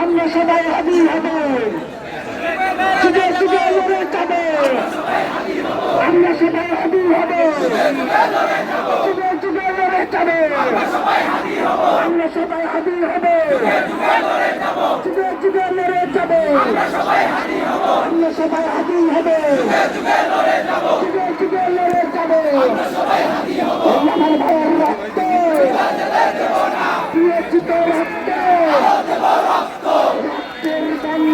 আমরা সবাই হাজির হব। আমরা সবাই হাজির হব। যুগে যুগে লড়ে যাবে আমরা সবাই হাজির হব। যুগে যুগে লড়ে যাবে আমরা সবাই হাজির হব। যুগে যুগে লড়ে যাবে আমার ভাইয়ের রক্ত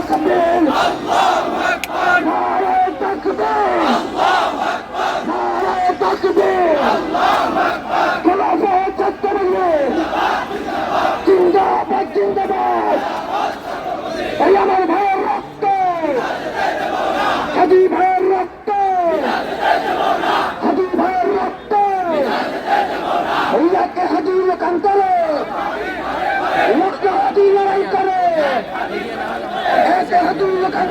ছাত্র করবে চলছে লড়াই চলবে নারায় তাকবীর নারায় তাকবীর নারায় তাকবীর খোলাফা ছাত্রলীগ জিন্দাবাদ জিন্দাবাদ এই আমার ভাইয়ের রক্ত। হাজি ভাইয়ের রক্ত হাজি ভাইয়ের রক্ত ইয়াকে হাজি লোকান্তরে লক্ষ হাজি লড়াই